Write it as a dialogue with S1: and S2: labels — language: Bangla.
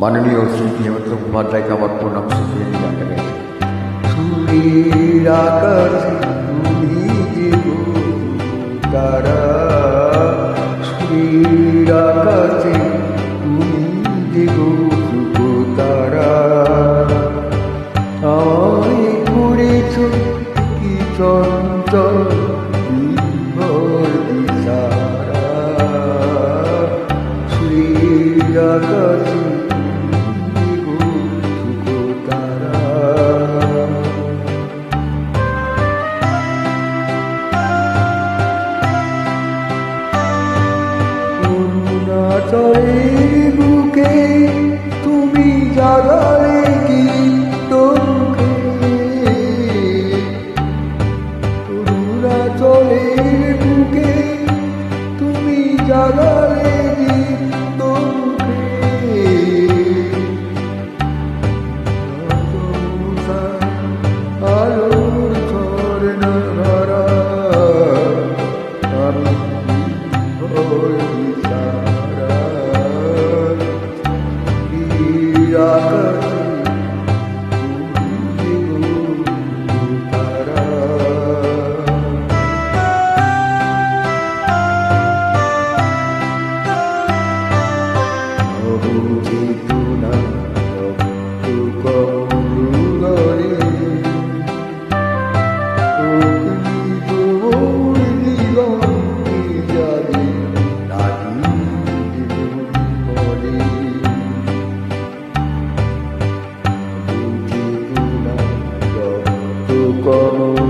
S1: মাননীয় শ্রী হেমন্ত মুখোপাধ্যায়কে আমার প্রণাম শুকিয়ে নিয়ে জানতে গেছে তারা তারা। সুরের অরুণাচলে বুকে তুমি জাগালে কি তোকে? অরুণাচলে বুকে, তুমি জাগালে কি তোকে? আলোর ঝর্ণা ধারা আমি ওই করো